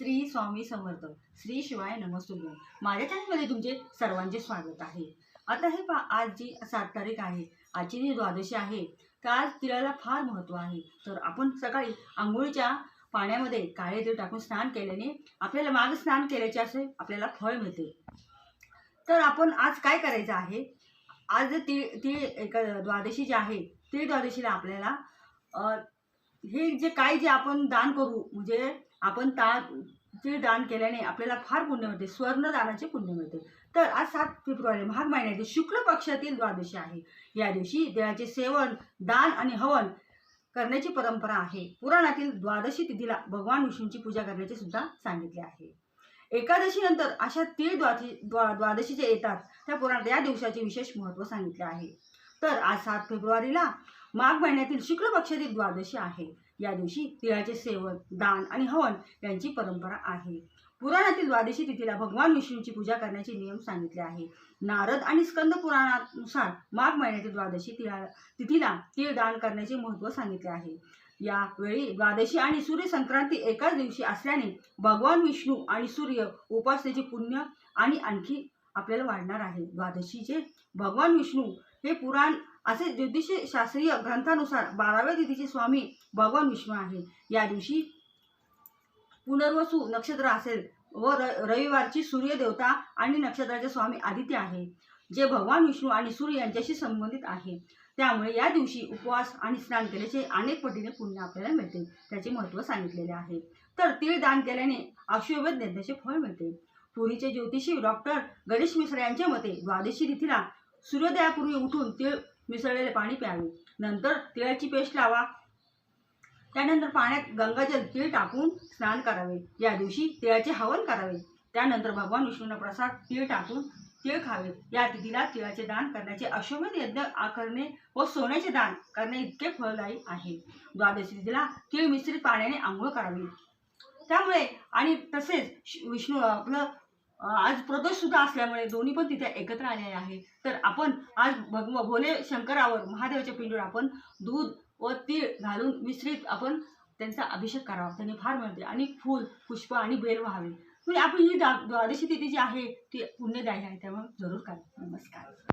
श्री स्वामी समर्थ श्री शिवाय नमस्तुभ्यम माझ्या चॅनलमध्ये तुमचे सर्वांचे स्वागत आहे. आता हे पा आज जी सात तारीख आहे आजची जी द्वादशी आहे तर आज तिळाला फार महत्त्व आहे. तर आपण सकाळी आंघोळीच्या पाण्यामध्ये काळे तीळ टाकून स्नान केल्याने आपल्याला माग स्नान केल्याचे असे आपल्याला फळ मिळते. तर आपण आज काय करायचं आहे? आज ती ती एक द्वादशी जी आहे ती द्वादशीला आपल्याला हे जे काय जे आपण दान करू म्हणजे आपण ता ते दान केल्याने आपल्याला फार पुण्य मिळते. स्वर्णदानाचे पुण्य मिळते. तर आज सात फेब्रुवारी माघ महिन्यातील शुक्ल पक्षातील द्वादशी आहे. या दिवशी देवाचे सेवन दान आणि हवन करण्याची परंपरा आहे. पुराणातील द्वादशी तिथीला भगवान विष्णूंची पूजा करण्याचे सुद्धा सांगितले आहे. एकादशी नंतर अशा तीळ द्वादशी द्वा द्वादशी जे येतात. त्या पुराणात या दिवसाचे विशेष महत्त्व सांगितले आहे. तर आज सात फेब्रुवारीला माघ महिन्यातील शुक्ल पक्षातील द्वादशी आहे. या दिवशी तिळाचे सेवन दान आणि हवन यांची परंपरा आहे. पुराणातील द्वादशी तिथीला भगवान विष्णूंची पूजा करण्याचे नियम सांगितले आहे. नारद आणि स्कंद पुराणानुसार माघ महिन्यातील द्वादशी तिळा तिथीला तीळ दान करण्याचे महत्त्व सांगितले आहे. यावेळी द्वादशी आणि सूर्य संक्रांती एकाच दिवशी असल्याने भगवान विष्णू आणि सूर्य उपासनेचे पुण्य आणि आणखी आपल्याला वाढणार आहे. द्वादशीचे भगवान विष्णू हे पुराण असे ज्योतिष शास्त्रीय ग्रंथानुसार बाराव्या तिथीचे स्वामी भगवान विष्णू आहे या दिवशी पुनर्वसू नक्षत्र असेल व र रविवारची सूर्यदेवता आणि नक्षत्राचे स्वामी आदित्य आहे जे भगवान विष्णू आणि सूर्य यांच्याशी संबंधित आहे. त्यामुळे या दिवशी उपवास आणि स्नान केल्याचे अनेक पटीने पुण्य आपल्याला मिळते त्याचे महत्त्व सांगितलेले आहे. तर तीळ दान केल्याने अश्वमेध ज्ञानाचे फळ मिळते. पुरीचे ज्योतिषी डॉक्टर गणेश मिश्र यांच्या मते द्वादशी तिथीला सूर्योदयापूर्वी उठून तीळ मिसळलेले पाणी प्यावे. नंतर तिळाची पेस्ट लावा. त्यानंतर पाण्यात गंगाजल तीळ टाकून स्नान करावे. या दिवशी तिळाचे हवन करावे. त्यानंतर भगवान विष्णूंना प्रसाद तीळ टाकून तीळ खावे. या तिथीला तिळाचे दान करण्याचे अश्वमेध यज्ञ आ- करणे व सोन्याचे दान करणे इतके फलदायी आहे. द्वादशी तिथीला तीळ मिश्रित पाण्याने आंघोळ करावी. त्यामुळे आणि तसेच विष्णू आपलं आज प्रदोष सुद्धा असल्यामुळे दोन्ही पण तिथे एकत्र आलेले आहे. तर आपण आज भगव भोले शंकरावर महादेवाच्या पिंडीवर आपण दूध व तीळ घालून मिश्रित आपण त्यांचा अभिषेक करावा. त्यांनी फार मिळते आणि फूल पुष्प आणि बेल व्हावे. म्हणजे आपली ही द्वादशी तिथी जी आहे ती पुण्यदायी आहे. त्यामुळे जरूर करा. नमस्कार.